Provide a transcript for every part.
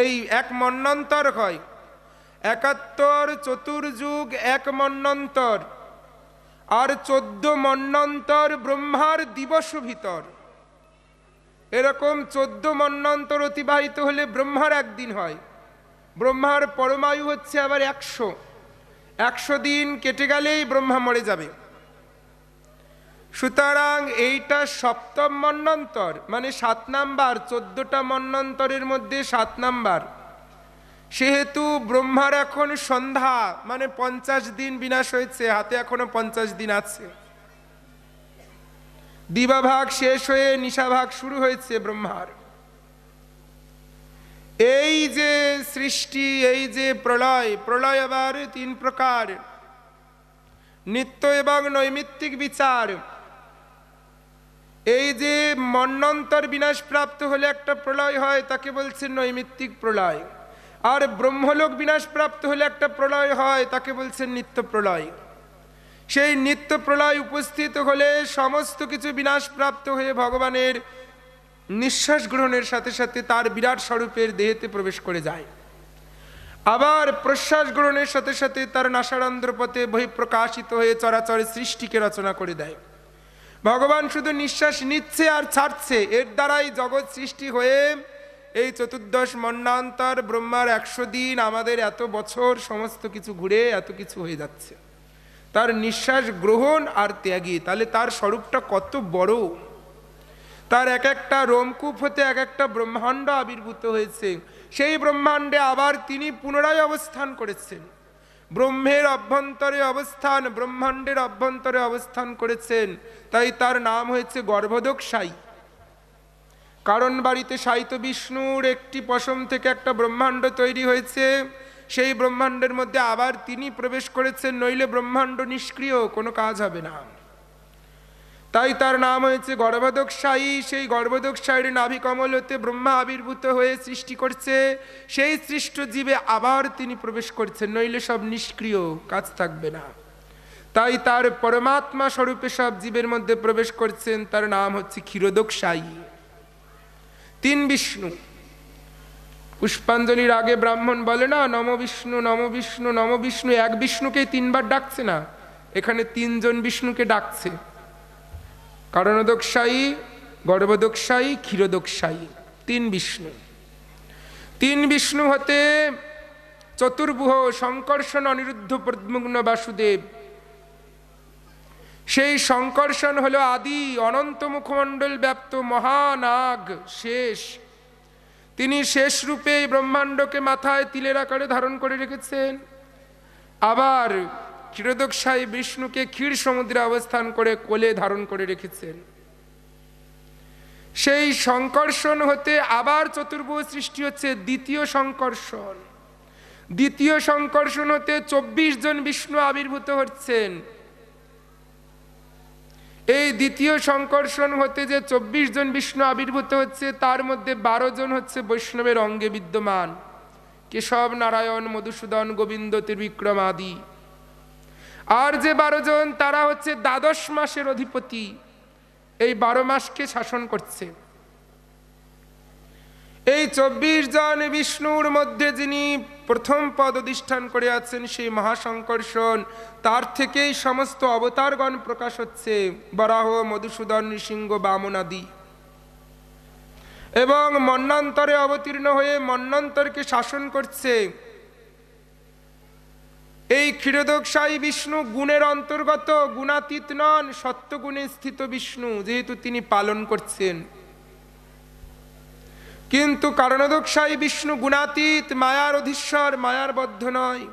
এই এক মন্নন্তর হয়। একাত্তর চতুর্যুগ এক মন্নন্তর। আর চোদ্দ মন্নন্তর ব্রহ্মার দিবস ভিতর। এরকম চোদ্দ মন্নন্তর অতিবাহিত হলে ব্রহ্মার একদিন হয়। ব্রহ্মার পরমায়ু হচ্ছে আবার একশো। একশো দিন কেটে গেলেই ব্রহ্মা মরে যাবে। সুতরাং এইটা সপ্তম মন্নন্তর মানে সাত নাম্বার, চোদ্দটা মন্নন্তরের মধ্যে সাত নাম্বার। সেহেতু ব্রহ্মার এখন সন্ধ্যা মানে পঞ্চাশ দিন বিনাশ হয়েছে, হাতে এখনও পঞ্চাশ দিন আছে। দিবাভাগ শেষ হয়ে নিশাভাগ শুরু হয়েছে ব্রহ্মার। এই যে সৃষ্টি, এই যে প্রলয় প্রলয় আবার তিন প্রকার। নিত্য এবং নৈমিত্তিক বিচার। এই যে মন্নন্তর বিনাশ প্রাপ্ত হলে একটা প্রলয় হয়, তাকে বলছে নৈমিত্তিক প্রলয়। আর ব্রহ্মলোক বিনাশ প্রাপ্ত হলে একটা প্রলয় হয়, তাকে বলছে নিত্য প্রলয়। সেই নিত্য প্রলয় উপস্থিত হলে সমস্ত কিছু বিনাশ প্রাপ্ত হয়ে ভগবানের নিঃশ্বাস গ্রহণের সাথে সাথে তার বিরাট স্বরূপের দেহেতে প্রবেশ করে যায়। আবার প্রশ্বাস গ্রহণের সাথে সাথে তার নাসারন্ধ্র পথে বহিঃপ্রকাশিত হয়ে চরাচর সৃষ্টিকে রচনা করে দেয়। ভগবান শুধু নিঃশ্বাস নিচ্ছে আর ছাড়ছে। এর দ্বারাই জগৎ সৃষ্টি হয়ে এই চতুর্দশ মন্নান্তর ব্রহ্মার একশো দিন আমাদের এত বছর সমস্ত কিছু ঘুরে এত কিছু হয়ে যাচ্ছে। তার নিঃশ্বাস গ্রহণ আর ত্যাগী। তাহলে তার স্বরূপটা কত বড়। তার এক একটা রোমকূপ হতে এক একটা ব্রহ্মাণ্ড আবির্ভূত হয়েছে। সেই ব্রহ্মাণ্ডে আবার তিনি পুনরায় অবস্থান করেছেন। ব্রহ্মের অভ্যন্তরে অবস্থান, ব্রহ্মাণ্ডের অভ্যন্তরে অবস্থান করেছেন। তাই তার নাম হয়েছে গর্ভদক সাই কারণ বাড়িতে সাইত বিষ্ণুর একটি পশম থেকে একটা ব্রহ্মাণ্ড তৈরি হয়েছে। সেই ব্রহ্মাণ্ডের মধ্যে আবার তিনি প্রবেশ করেছেন, নইলে ব্রহ্মাণ্ড নিষ্ক্রিয়, কোনো কাজ হবে না। তাই তার নাম হয়েছে গর্ভদকশায়ী সেই গর্ভদকশায়ীর নাভি কমল হতে ব্রহ্মা আবির্ভূত হয়ে সৃষ্টি করছে। সেই সৃষ্ট জীবে আবার তিনি প্রবেশ করছেন, নইলে সব নিষ্ক্রিয়, কাজ থাকবে না। তাই তার পরমাত্মা স্বরূপে সব জীবের মধ্যে প্রবেশ করছেন, তার নাম হচ্ছে ক্ষীরোদকশায়ী তিন বিষ্ণু। পুষ্পাঞ্জলির আগে ব্রাহ্মণ বলে না, নম বিষ্ণু নম বিষ্ণু নম বিষ্ণু, এক বিষ্ণুকেই তিনবার ডাকছে না। এখানে তিনজন বিষ্ণুকে ডাকছে। কারণদোকসায়ী গর্ভদোকসায়ী ক্ষীরদোকসায়ী তিন বিষ্ণু। তিন বিষ্ণু হতে চতুর্ভুহ সংকর্ষণ অনিরুদ্ধ প্রদ্মুগ্ন বাসুদেব। সেই সংকর্ষণ হল আদি অনন্ত মুখমণ্ডল ব্যাপ্ত মহানাগ শেষ। তিনি শেষ রূপে ব্রহ্মাণ্ডকে মাথায় তিলের আকারে ধারণ করে রেখেছেন। আবার ক্ষীরোদকশাহী বিষ্ণুকে ক্ষীর সমুদ্রে অবস্থান করে কোলে ধারণ করে রেখেছেন। সেই সংকর্ষণ হতে আবার চতুর্ভুজ সৃষ্টি হচ্ছে দ্বিতীয় সংকর্ষণ। দ্বিতীয় সংকর্ষণ হতে চব্বিশ জন বিষ্ণু আবির্ভূত হচ্ছেন। এই দ্বিতীয় সংকর্ষণ হতে যে চব্বিশ জন বিষ্ণু আবির্ভূত হচ্ছে, তার মধ্যে বারো জন হচ্ছে বৈষ্ণবের অঙ্গে বিদ্যমান। কেশব, নারায়ণ, মধুসূদন, গোবিন্দ, ত্রিবিক্রম আদি। আর যে বারো জন, তারা হচ্ছে দ্বাদশ মাসের অধিপতি। এই বারো মাসকে শাসন করছে। এই চব্বিশ জন বিষ্ণুর মধ্যে যিনি প্রথম পদ অধিষ্ঠান করে আছেন, সেই মহাসংকর্ষণ তার থেকেই সমস্ত অবতারগণ প্রকাশ হচ্ছে। বরাহ, মধুসূদন, নৃসিংহ বামনাদি এবং মন্নান্তরে অবতীর্ণ হয়ে মন্নান্তরকে শাসন করছে। এই ক্ষীরোদকশাহী বিষ্ণু গুণের অন্তর্গত গুণাতীত নন, সত্যগুণে স্থিত বিষ্ণু, যেহেতু তিনি পালন করছেন। কিন্তু কারণদোকশাহী বিষ্ণু গুণাতীত, মায়ার অধীশ্বর, মায়ার বদ্ধ নয়।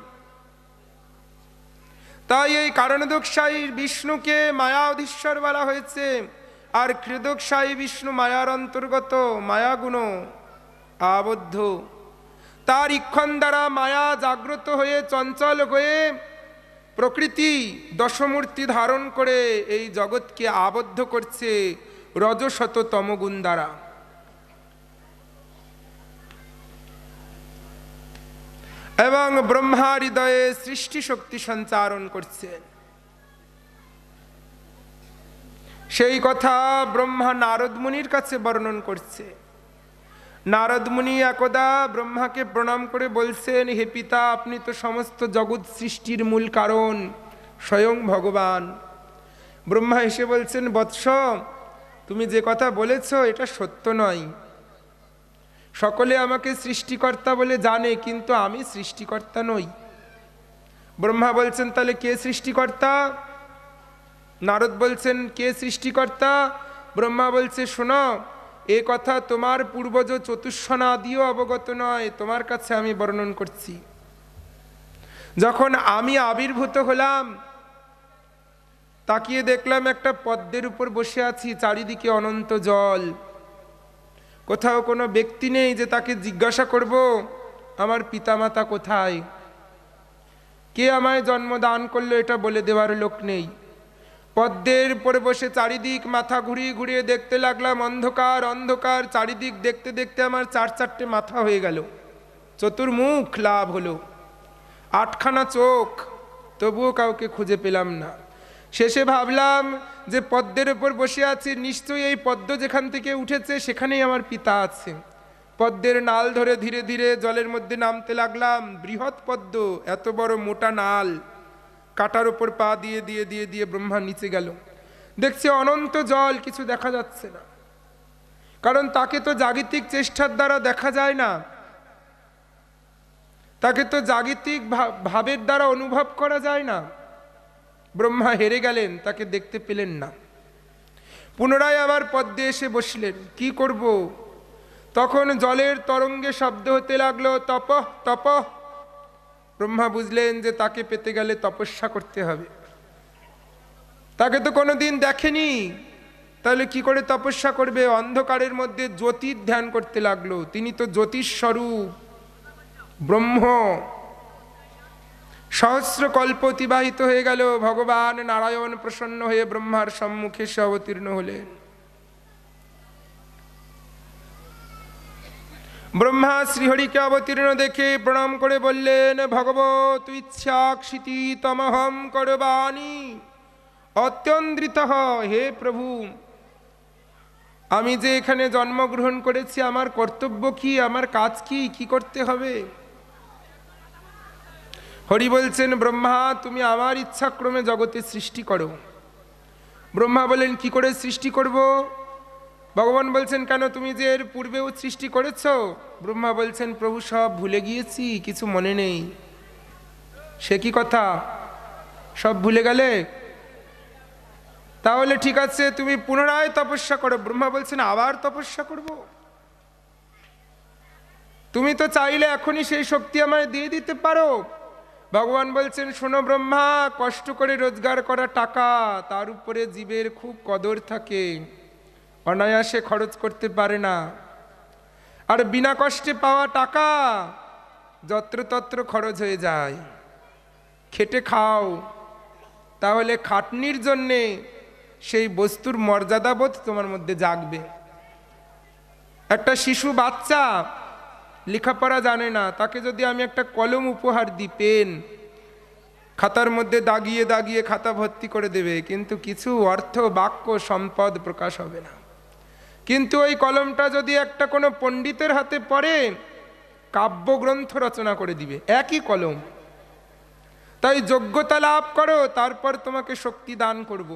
তাই এই কারণদোকশাহী বিষ্ণুকে মায়া অধীশ্বর বলা হয়েছে, আর কৃদোকশাহী বিষ্ণু মায়ার অন্তর্গত মায়াগুণ আবদ্ধ। তার ইক্ষণ দ্বারা মায়া জাগ্রত হয়ে, চঞ্চল হয়ে প্রকৃতি দশমূর্তি ধারণ করে এই জগৎকে আবদ্ধ করছে রজশত তমগুণ দ্বারা। এবং ব্রহ্মা হৃদয়ে সৃষ্টি শক্তি সঞ্চারণ করছে। সেই কথা ব্রহ্মা নারদ মুনির কাছে বর্ণন করছে। নারদমুনি একদা ব্রহ্মাকে প্রণাম করে বলছেন, হে পিতা, আপনি তো সমস্ত জগৎ সৃষ্টির মূল কারণ, স্বয়ং ভগবান। ব্রহ্মা এসে বলছেন, বৎস, তুমি যে কথা বলেছ, এটা সত্য নয়। সকলে আমাকে সৃষ্টিকর্তা বলে জানে, কিন্তু আমি সৃষ্টিকর্তা নই। ব্রহ্মা বলছেন, তাহলে কে সৃষ্টিকর্তা? নারদ বলছেন, কে সৃষ্টিকর্তা? ব্রহ্মা বলছে, শোনো এ কথা তোমার পূর্বজ চতুষ্সনা দিয়েও অবগত নয়, তোমার কাছে আমি বর্ণন করছি। যখন আমি আবির্ভূত হলাম, তাকিয়ে দেখলাম একটা পদ্মের উপর বসে আছি, চারিদিকে অনন্ত জল। কোথাও কোনো ব্যক্তি নেই যে তাকে জিজ্ঞাসা করব, আমার পিতামাতা কোথায়? কে আমায় জন্ম দান করল? এটা বলে দেওয়ার লোক নেই। পদ্মের উপরে বসে চারিদিক মাথা ঘুরিয়ে ঘুরিয়ে দেখতে লাগলাম অন্ধকার অন্ধকার। চারিদিক দেখতে দেখতে আমার চার চারটে মাথা হয়ে গেল। চতুর্মুখ লাভ হলো। আটখানা চোখ, তবুও কাউকে খুঁজে পেলাম না। শেষে ভাবলাম যে পদ্মের ওপর বসে আছি, নিশ্চয়ই এই পদ্ম যেখান থেকে উঠেছে সেখানেই আমার পিতা আছে। পদ্মের নাল ধরে ধীরে ধীরে জলের মধ্যে নামতে লাগলাম, বৃহৎ পদ্ম, এত বড় মোটা নাল। কাটার ওপর পা দিয়ে দিয়ে দিয়ে দিয়ে ব্রহ্মা নিচে গেল। দেখছি অনন্ত জল, কিছু দেখা যাচ্ছে না। কারণ তাকে তো জাগতিক চেষ্টার দ্বারা দেখা যায় না। তাকে তো জাগতিক ভাবের দ্বারা অনুভব করা যায় না। ব্রহ্মা হেরে গেলেন, তাকে দেখতে পেলেন না। পুনরায় আবার পদ্মে এসে বসলেন, কি করব? তখন জলের তরঙ্গে শব্দ হতে লাগল, তপ তপ ব্রহ্মা বুঝলেন যে তাকে পেতে গেলে তপস্যা করতে হবে। তাকে তো কোনোদিন দেখেনি। তাহলে কি করে তপস্যা করবে? অন্ধকারের মধ্যে জ্যোতির ধ্যান করতে লাগল। তিনি তো জ্যোতিষ স্বরূপ ব্রহ্ম। সহস্র কল্প অতিবাহিত হয়ে গেল। ভগবান নারায়ণ প্রসন্ন হয়ে ব্রহ্মার সম্মুখে সে অবতীর্ণ হলেন। ব্রহ্মা শ্রীহরিকে অবতীর্ণ দেখে প্রণাম করে বললেন, ভগবত ইচ্ছাক্ষিতি তমহম করবাণী। অত্যন্দ্রিত হে প্রভু, আমি যে এখানে জন্মগ্রহণ করেছি, আমার কর্তব্য কি, আমার কাজ কি কি করতে হবে? হরি বলছেন, ব্রহ্মা, তুমি আমার ইচ্ছাক্রমে জগতে সৃষ্টি করো। ব্রহ্মা বলেন কি করে সৃষ্টি করব? ভগবান বলছেন, কেন তুমি যে এর পূর্বেও সৃষ্টি করেছ? ব্রহ্মা বলছেন, প্রভু সব ভুলে গিয়েছি, কিছু মনে নেই। সে কি কথা? সব ভুলে গেলে? তাহলে ঠিক আছে, তুমি পুনরায় তপস্যা করো। ব্রহ্মা বলছেন, আবার তপস্যা করব? তুমি তো চাইলে এখনই সেই শক্তি আমায় দিয়ে দিতে পারো। ভগবান বলছেন, শোনো ব্রহ্মা, কষ্ট করে রোজগার করা টাকা, তার উপরে জীবের খুব কদর থাকে। অনায়াসে খরচ করতে পারে না। আর বিনা কষ্টে পাওয়া টাকা যত্রতত্র খরচ হয়ে যায়। খেটে খাও। তাহলে খাটনির জন্যে সেই বস্তুর মর্যাদাবোধ তোমার মধ্যে জাগবে। একটা শিশু বাচ্চা লেখাপড়া জানে না, তাকে যদি আমি একটা কলম উপহার দিই, পেন, খাতার মধ্যে দাগিয়ে দাগিয়ে খাতা ভর্তি করে দেবে, কিন্তু কিছু অর্থ, বাক্য, সম্পদ প্রকাশ হবে না। কিন্তু ওই কলমটা যদি একটা কোনো পণ্ডিতের হাতে পড়ে, কাব্যগ্রন্থ রচনা করে দিবে, একই কলম। তাই যোগ্যতা লাভ করো, তারপর তোমাকে শক্তি দান করব।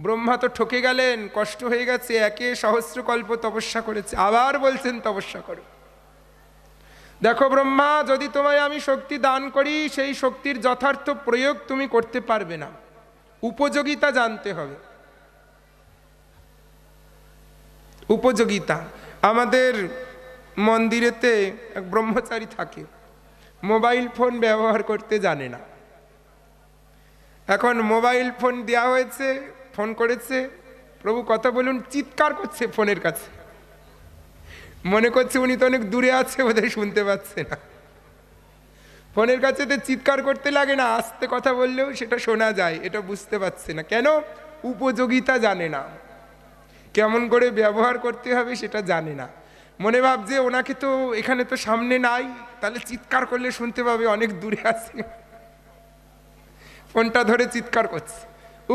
ব্রহ্মা তো ঠকে গেলেন, কষ্ট হয়ে গেছে, একে সহস্রকল্প তপস্যা করেছে, আবার বলছেন তপস্যা করো। দেখো ব্রহ্মা, যদি তোমায় আমি শক্তি দান করি, সেই শক্তির যথার্থ প্রয়োগ তুমি করতে পারবে না। উপযোগিতা জানতে হবে। উপযোগিতা। আমাদের মন্দিরেতে এক ব্রহ্মচারী থাকে, মোবাইল ফোন ব্যবহার করতে জানে না। এখন মোবাইল ফোন দেওয়া হয়েছে, ফোন করেছে, প্রভু কথা বলুন, চিৎকার করছে ফোনের কাছে। মনে করছে উনি তো অনেক দূরে আছে ওদের শুনতে পাচ্ছে না। ফোনের কাছে তো চিৎকার করতে লাগে না, আস্তে কথা বললেও সেটা শোনা যায়, এটা বুঝতে পারছে না। কেন? উপযোগিতা জানে না। কেমন করে ব্যবহার করতে হবে সেটা জানে না। মনে ভাব যে ওনাকে তো এখানে তো সামনে নাই, তাহলে চিৎকার করলে শুনতে পাবে অনেক দূরে আছে। ফোনটা ধরে চিৎকার করছে।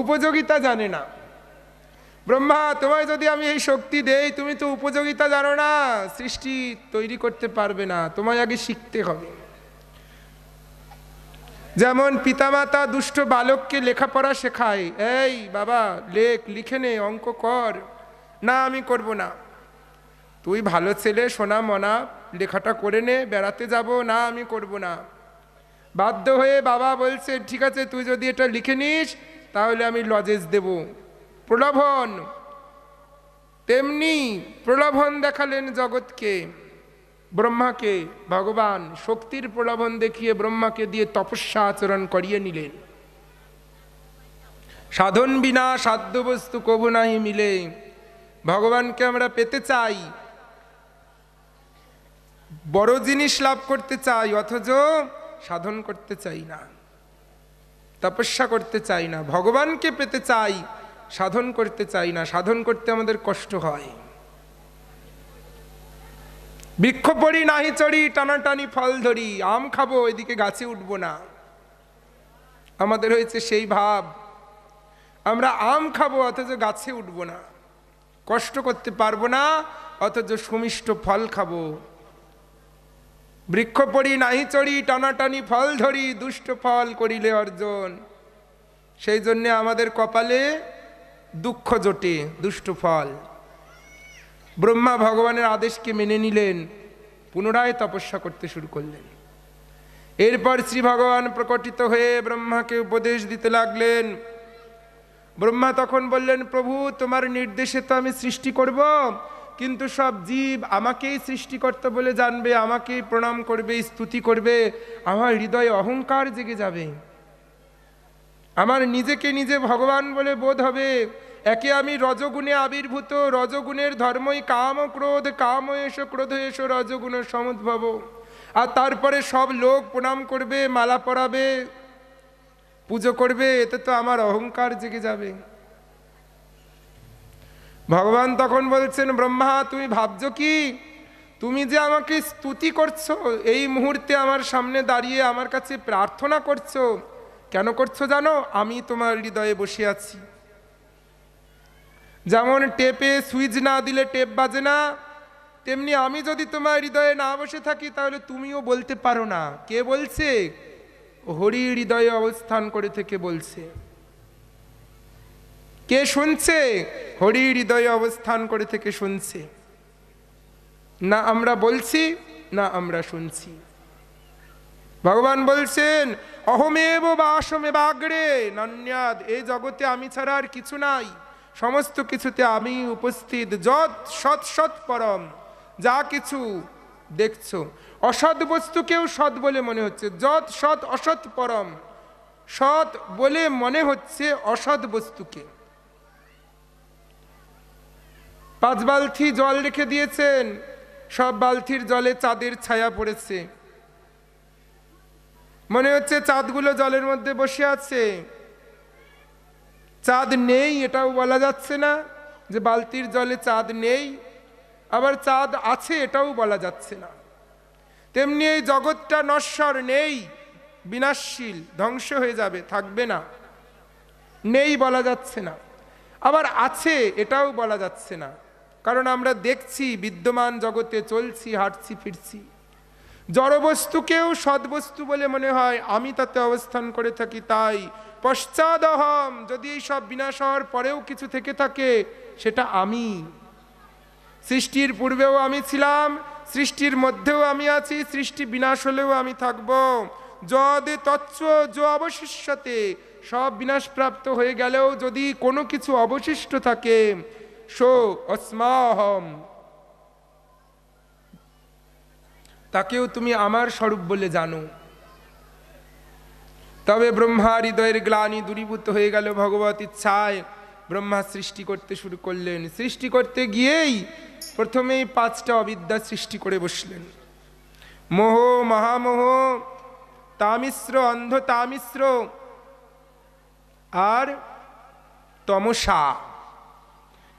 উপযোগিতা জানে না। ব্রহ্মা, তোমায় যদি আমি এই শক্তি দেই, তুমি তো উপযোগিতা জানো না। সৃষ্টি তৈরি করতে পারবে না, তোমায় আগে শিখতে হবে। যেমন পিতামাতা দুষ্ট বালককে লেখাপড়া শেখায়, এই বাবা, লেখ, লিখে নে, অঙ্ক কর। না, আমি করব না। তুই ভালো ছেলে, সোনা মনা, লেখাটা করে নে, বেড়াতে যাব। না, আমি করব না। বাধ্য হয়ে বাবা বলছে, ঠিক আছে, তুই যদি এটা লিখে নিস, তাহলে আমি লজেস দেব। প্রলোভন। তেমনি প্রলোভন দেখালেন জগৎকে, ব্রহ্মাকে, ভগবান। শক্তির প্রলোভন দেখিয়ে ব্রহ্মাকে দিয়ে তপস্যা আচরণ করিয়ে নিলেন। সাধন বিনা সাধ্য বস্তু কবু নাহি মিলে। ভগবানকে আমরা পেতে চাই। বড় জিনিস লাভ করতে চাই, অথচ সাধন করতে চাই না। তপস্যা করতে চাই না, ভগবানকে পেতে চাই, সাধন করতে চাই না। সাধন করতে আমাদের কষ্ট হয়। বৃক্ষ পড়ি নাহি চড়ি টানাটানি ফল ধরি, আম খাব, এদিকে গাছে উঠবো না। আমাদের হয়েছে সেই ভাব। আমরা আম খাব, অথচ গাছে উঠবো না। কষ্ট করতে পারব না, অথচ সুমিষ্ট ফল খাব। বৃক্ষ পড়ি নাহি চড়ি, টানাটানি ফল ধরি, দুষ্ট ফল করিলে অর্জন। সেই জন্যে আমাদের কপালে দুঃখ জোটে, দুষ্ট ফল। ব্রহ্মা ভগবানের আদেশকে মেনে নিলেন, পুনরায় তপস্যা করতে শুরু করলেন। এরপর শ্রী ভগবান প্রকটিত হয়ে ব্রহ্মাকে উপদেশ দিতে লাগলেন ব্রহ্মা তখন বললেন, প্রভু, তোমার নির্দেশে তো আমি সৃষ্টি করব, কিন্তু সব জীব আমাকেই সৃষ্টিকর্তা বলে জানবে, আমাকেই প্রণাম করবে, স্তুতি করবে, আমার হৃদয়ে অহংকার জেগে যাবে। আমার নিজেকে নিজে ভগবান বলে বোধ হবে। একে আমি রজগুণে আবির্ভূত, রজগুণের ধর্মই কাম ক্রোধ, কাম এসো ক্রোধ এসো রজগুণ সমুদ্ভব। আর তারপরে সব লোক প্রণাম করবে, মালা পরাবে। পুজো করবে, এতে তো আমার অহংকার জেগে যাবে। ভগবান তখন বলছেন, ব্রহ্মা, তুমি ভাবছ কি? তুমি যে আমাকে স্তুতি করছ, এই মুহূর্তে আমার সামনে দাঁড়িয়ে আমার কাছে প্রার্থনা করছ, কেন করছ জানো? আমি তোমার হৃদয়ে বসে আছি। যেমন টেপে সুইচ না দিলে টেপ বাজে না, তেমনি আমি যদি তোমার হৃদয়ে না বসে থাকি, তাহলে তুমিও বলতে পারো না। কে বলছে? হরি হৃদয়ে অবস্থান করে থেকে বলছে। কে শুনছে? হরি হৃদয়ে অবস্থান করে থেকে শুনছে। না আমরা বলছি, না আমরা শুনছি। ভগবান বলছেন, অহমেব বা বাসমে বাগড়ে নান্যাদ এই জগতে আমি ছাড়া আর কিছু নাই। সমস্ত কিছুতে আমি উপস্থিত, যৎ সৎ সৎ পরম, যা কিছু দেখছ। অসৎ বস্তুকেও সৎ বলে মনে হচ্ছে। যৎ সৎ, অসৎ পরম। সৎ বলে মনে হচ্ছে অসৎ বস্তুকে। পাঁচ বালতি জল রেখে দিয়েছেন। সব বালতির জলে চাঁদের ছায়া পড়েছে। মনে হচ্ছে চাঁদগুলো জলের মধ্যে বসে আছে। চাঁদ নেই, এটাও বলা যাচ্ছে না যে বালতির জলে চাঁদ নেই। আবার চাঁদ আছে এটাও বলা যাচ্ছে না। তেমনি এই জগৎটা নশ্বর নেই, বিনাশশীল, ধ্বংস হয়ে যাবে, থাকবে না। নেই বলা যাচ্ছে না। আবার আছে এটাও বলা যাচ্ছে না। কারণ আমরা দেখছি, বিদ্যমান জগতে চলছি, হাঁটছি, ফিরছি। জড়বস্তুকেও সদ্বস্তু বলে মনে হয়, আমি তাতে অবস্থান করে থাকি তাই। পশ্চাদহম, যদি এই সব বিনাশ হওয়ার পরেও কিছু থেকে থাকে, সেটা আমি। সৃষ্টির পূর্বেও আমি ছিলাম, সৃষ্টির মধ্যেও আমি আছি, সৃষ্টি বিনাশ হলেও আমি থাকব। যদে তৎস, য অবশিষ্যতে, সব বিনাশপ্রাপ্ত হয়ে গেলেও যদি কোনো কিছু অবশিষ্ট থাকে, সো অস্মাহম। তাকেও তুমি আমার স্বরূপ বলে জানো। তবে ব্রহ্মা হৃদয়ের গ্লানি দূরীভূত হয়ে গেল ভগবত ইচ্ছায়। ব্রহ্মা সৃষ্টি করতে শুরু করলেন। সৃষ্টি করতে গিয়েই প্রথমেই পাঁচটা অবিদ্যা সৃষ্টি করে বসলেন। মোহ, মহামোহ, তামিশ্র, অন্ধ তামিশ্র আর তমসা।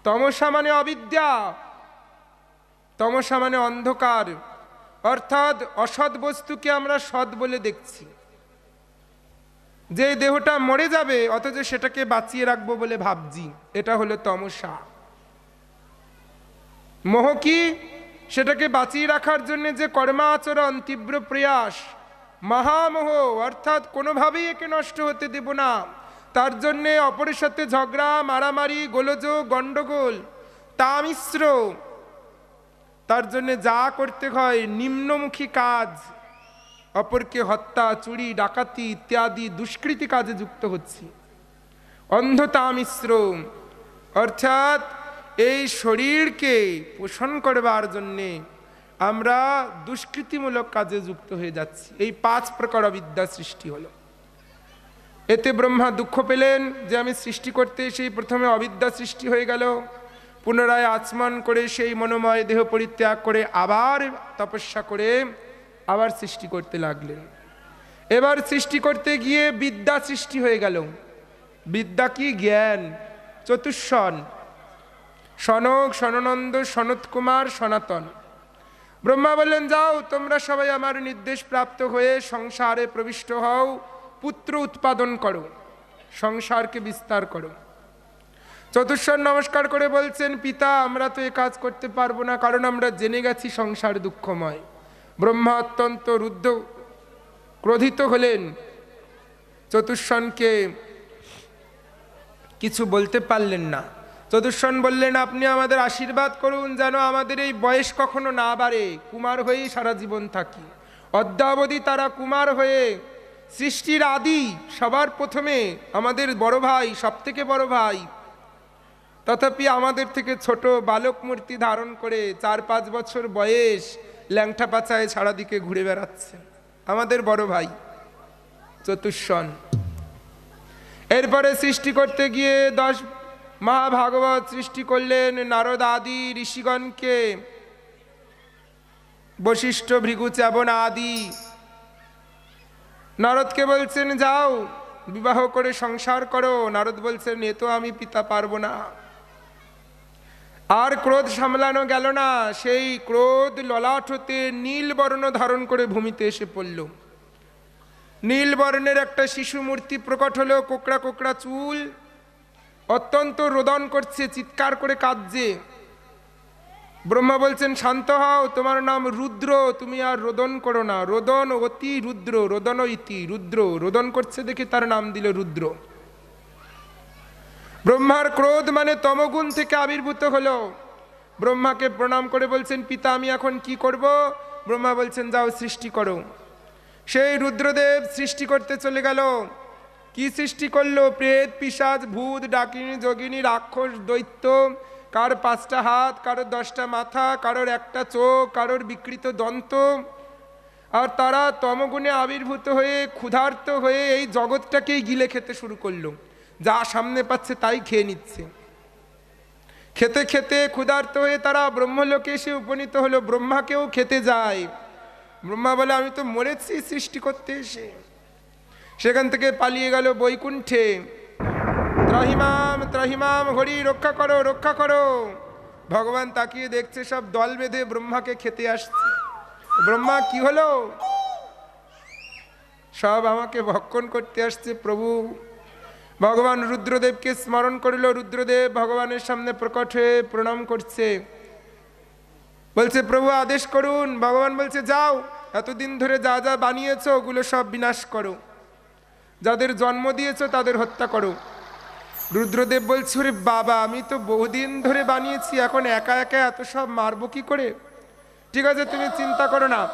তমসা মানে অবিদ্যা, তমসা মানে অন্ধকার। অর্থাৎ অসৎ বস্তুকে আমরা সৎ বলে দেখছি। যে দেহটা মরে যাবে, অথচ সেটাকে বাঁচিয়ে রাখব বলে ভাবছি। এটা হলো তমসা। মোহ কি? সেটাকে বাঁচিয়ে রাখার জন্য যে কর্মা আচরণ তীব্র প্রয়াস। মহামোহ, অর্থাৎ কোনোভাবেই একে নষ্ট হতে দেব না। তার জন্যে অপরের সাথে ঝগড়া, মারামারি, গোলযোগ, গণ্ডগোল তা মিশ্র তার জন্য যা করতে হয়, নিম্নমুখী কাজ। অপরকে হত্যা, চুরি, ডাকাতি ইত্যাদি দুষ্কৃতি কাজে যুক্ত হচ্ছি। অন্ধতা মিশ্র। অর্থাৎ এই শরীরকে পোষণ করবার জন্যে আমরা দুষ্কৃতিমূলক কাজে যুক্ত হয়ে যাচ্ছি। এই পাঁচ প্রকার অবিদ্যা সৃষ্টি হলো। এতে ব্রহ্মা দুঃখ পেলেন যে আমি সৃষ্টি করতে সেই প্রথমে অবিদ্যা সৃষ্টি হয়ে গেল। পুনরায় আচমন করে সেই মনোময় দেহ পরিত্যাগ করে আবার তপস্যা করে আবার সৃষ্টি করতে লাগলেন। এবার সৃষ্টি করতে গিয়ে বিদ্যা সৃষ্টি হয়ে গেল। বিদ্যা কি? জ্ঞান। চতুষ্ষণ সনক, সননন্দ, সনত কুমার, সনাতন। ব্রহ্মা বললেন, যাও, তোমরা সবাই আমার নির্দেশ প্রাপ্ত হয়ে সংসারে প্রবিষ্ট হও। পুত্র উৎপাদন করো। সংসারকে বিস্তার করো। চতুর্শ্বর নমস্কার করে বলছেন, পিতা, আমরা তো এ কাজ করতে পারব না, কারণ আমরা জেনে গেছি সংসার দুঃখময়। ব্রহ্মা অত্যন্ত রুদ্ধ ক্রোধিত হলেন। চতুর্ষণকে কিছু বলতে পারলেন না। চতুর্ষণ বললেন, আপনি আমাদের আশীর্বাদ করুন যেন আমাদের এই বয়স কখনো না বাড়ে। কুমার হয়েই সারা জীবন থাকি। অদ্যাবধি তারা কুমার হয়ে সৃষ্টির আদি, সবার প্রথমে আমাদের বড় ভাই সব থেকে বড় ভাই। তথাপি আমাদের থেকে ছোট বালক মূর্তি ধারণ করে চার পাঁচ বছর বয়স ল্যাংটা পাচায় সারা দিকে ঘুরে বেড়াচ্ছে। আমাদের বড় ভাই, চতুষ্ষণ। এরপরে সৃষ্টি করতে গিয়ে দশ মহাভাগবত সৃষ্টি করলেন নারদ আদি ঋষিগণকে। বশিষ্ঠ ভৃগু চাবন আদি। নারদকে বলছেন, যাও, বিবাহ করে সংসার করো। নারদ বলছেন, এ তো আমি পিতা পারব না। আর ক্রোধ সামলানো গেল না। সেই ক্রোধ ললাট হতে নীল বর্ণ ধারণ করে ভূমিতে এসে পড়ল। নীল বর্ণের একটা শিশু মূর্তি প্রকট হলো, কোকড়া কোকড়া চুল। অত্যন্ত রোদন করছে, চিৎকার করে কাঁদছে। ব্রহ্মা বলছেন, শান্ত হও, তোমার নাম রুদ্র, তুমি আর রোদন করো না। রোদন অতি রুদ্র রোদন ইতি রুদ্র। রোদন করছে দেখে তার নাম দিল রুদ্র। ব্রহ্মার ক্রোধ মানে তমগুণ থেকে আবির্ভূত হলো। ব্রহ্মাকে প্রণাম করে বলছেন, পিতা, আমি এখন কি করব? ব্রহ্মা বলছেন, যাও সৃষ্টি করো। সেই রুদ্রদেব সৃষ্টি করতে চলে গেল। কি সৃষ্টি করল? প্রেত পিসাজ ভূত, ডাকিনী, যোগিনী, রাক্ষস, দৈত্য। কার পাঁচটা হাত, কারোর দশটা মাথা, কারোর একটা চোখ, কারোর বিকৃত দন্ত। আর তারা তমগুণে আবির্ভূত হয়ে, ক্ষুধার্ত হয়ে এই জগৎটাকেই গিলে খেতে শুরু করল। যা সামনে পাচ্ছে তাই খেয়ে নিচ্ছে। খেতে খেতে ক্ষুধার্ত হয়ে তারা ব্রহ্মলোকে এসে উপনীত হলো, ব্রহ্মাকেও খেতে যায়। ব্রহ্মা বলে, আমি তো মরেছি সৃষ্টি করতে এসে। সেখান থেকে পালিয়ে গেল বৈকুণ্ঠে। ত্রাহিমাম ত্রাহিমাম, হরি, রক্ষা করো রক্ষা করো। ভগবান তাকিয়ে দেখছে, সব দল বেঁধে ব্রহ্মাকে খেতে আসছে। ব্রহ্মা, কি হলো? সব আমাকে ভক্ষণ করতে আসছে, প্রভু। ভগবান রুদ্রদেবকে স্মরণ করিল, রুদ্রদেব ভগবানের সামনে প্রকট হয়ে প্রণাম করছে। বলছে, প্রভু, আদেশ করুন। ভগবান বলছে, যাও, এতদিন ধরে যা যা বানিয়েছ, ওগুলো সব বিনাশ করো। যাদের জন্ম দিয়েছ, তাদের হত্যা করো। রুদ্রদেব বলছে, ওরে বাবা, আমি তো বহুদিন ধরে বানিয়েছি, এখন একা একা এত সব মারবো কি করে? ঠিক আছে, তুমি চিন্তা করো না।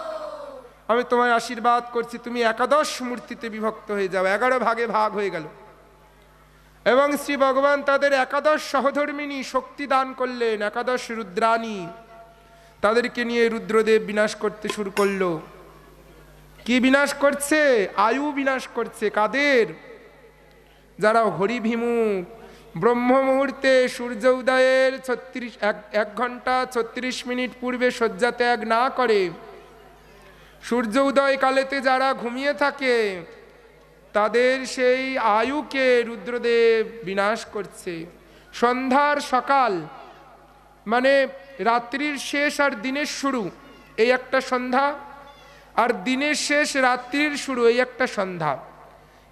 আমি তোমায় আশীর্বাদ করছি, তুমি একাদশ মূর্তিতে বিভক্ত হয়ে যাও, এগারো ভাগে ভাগ হয়ে গেল। এবং শ্রী ভগবান তাদের একাদশ সহধর্মিনী শক্তি দান করলেন, একাদশ রুদ্রাণী। তাদেরকে নিয়ে রুদ্রদেব বিনাশ করতে শুরু করল। কি বিনাশ করছে? আয়ু বিনাশ করছে। কাদের? যারা হরিভিমুখ, ব্রহ্ম মুহূর্তে সূর্য উদয়ের ছত্রিশ, এক ঘণ্টা ছত্রিশ মিনিট পূর্বে শয্যা ত্যাগ না করে, সূর্য উদয় কালেতে যারা ঘুমিয়ে থাকে তাদের সেই আয়ুকে রুদ্রদেব বিনাশ করছে। সন্ধ্যার সকাল মানে রাত্রির শেষ আর দিনের শুরু, এই একটা সন্ধ্যা, আর দিনের শেষ রাত্রির শুরু, এই একটা সন্ধ্যা।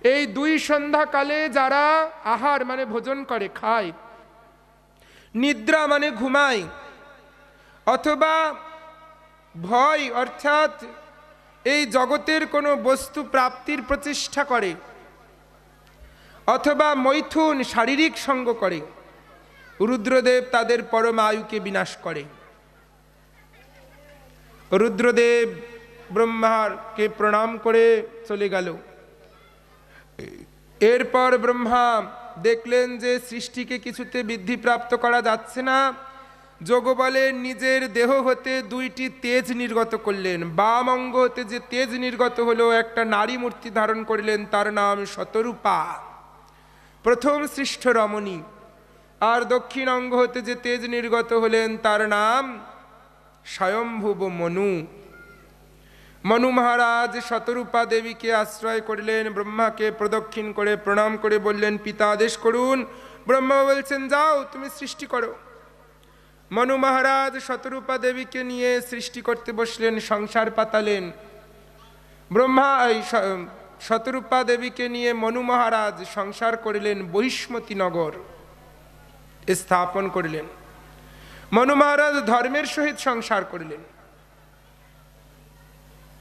এই দুই সন্ধ্যাকালে যারা আহার মানে ভোজন করে, খায়, নিদ্রা মানে ঘুমায়, অথবা ভয়, অর্থাৎ এই জগতের কোনো বস্তু প্রাপ্তির প্রচেষ্টা করে, অথবা মৈথুন শারীরিক সঙ্গ করে, রুদ্রদেব তাদের পরম আয়ুকে বিনাশ করে। রুদ্রদেব ব্রহ্মারকে প্রণাম করে চলে গেল। এরপর ব্রহ্মা দেখলেন যে সৃষ্টিকে কিছুতে বৃদ্ধিপ্রাপ্ত করা যাচ্ছে না। যোগ বলে নিজের দেহ হতে দুইটি তেজ নির্গত করলেন। বাম অঙ্গ হতে যে তেজ নির্গত হলো, একটা নারী মূর্তি ধারণ করলেন, তার নাম শতরূপা। প্রথম সৃষ্ট রমণী। আর দক্ষিণ অঙ্গ হতে যে তেজ নির্গত হলেন, তার নাম স্বয়ম্ভুব মনু। মনু মহারাজ শতরূপা দেবীকে আশ্রয় করলেন, ব্রহ্মাকে প্রদক্ষিণ করে, প্রণাম করে বললেন, পিতা আদেশ করুন। ব্রহ্মা বলছেন, যাও, তুমি সৃষ্টি করো। মনু মহারাজ শতরূপা দেবীকে নিয়ে সৃষ্টি করতে বসলেন, সংসার পাতালেন। ব্রহ্মা শতরূপা দেবীকে নিয়ে মনু মহারাজ সংসার করিলেন বহিষ্মতী নগর, স্থাপন করিলেন। মনু মহারাজ ধর্মের সহিত সংসার করিলেন।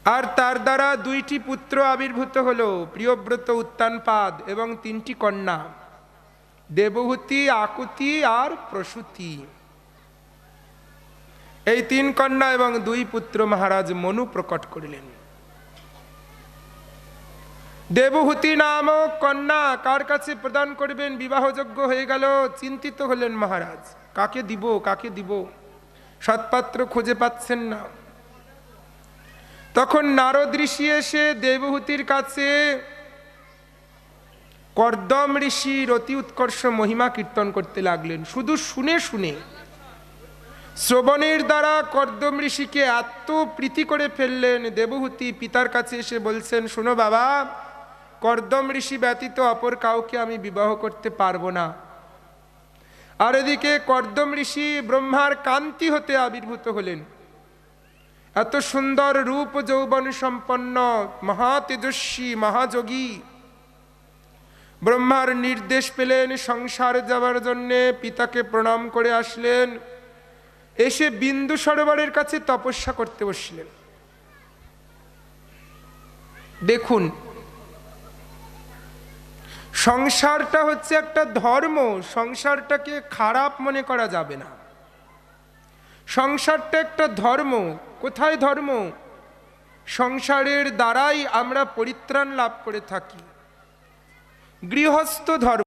আর তার দ্বারা দুইটি পুত্র আবির্ভূত হল, প্রিয়ব্রত উত্তানপাদ এবং তিনটি কন্যা, দেবহূতি, আকুতি আর প্রসূতি। এই তিন কন্যা এবং দুই পুত্র মহারাজ মনু প্রকট করিলেন। দেবহূতি নামক কন্যা কার কাছে প্রদান করবেন? বিবাহযোগ্য হয়ে গেল, চিন্তিত হলেন মহারাজ। কাকে দিব কাকে দিব? সৎপাত্র খুঁজে পাচ্ছেন না। তখন নারদ ঋষি এসে দেবহূতির কাছে কর্দম ঋষির অতি উৎকর্ষ মহিমা কীর্তন করতে লাগলেন। শুধু শুনে শুনে শ্রবণের দ্বারা কর্দম ঋষিকে এত প্রীতি করে ফেললেন। দেবহূতি পিতার কাছে এসে বলছেন, শোনো বাবা, কর্দম ঋষি ব্যতীত অপর কাউকে আমি বিবাহ করতে পারব না। আর এদিকে কর্দম ঋষি ব্রহ্মার কান্তি হতে আবির্ভূত হলেন। এত সুন্দর রূপ যৌবন সম্পন্ন মহা তেজস্বী মহাযোগী। ব্রহ্মার নির্দেশ পেলেন সংসার যাওয়ার জন্যে, পিতাকে প্রণাম করে আসলেন। এসে বিন্দু সরোবরের কাছে তপস্যা করতে বসলেন। দেখুন, সংসারটা হচ্ছে একটা ধর্ম, সংসারটাকে খারাপ মনে করা যাবে না। সংসারটা একটা ধর্ম, কোথায় ধর্ম? সংসারের দ্বারাই আমরা পরিত্রাণ লাভ করে থাকি। গৃহস্থ ধর্ম।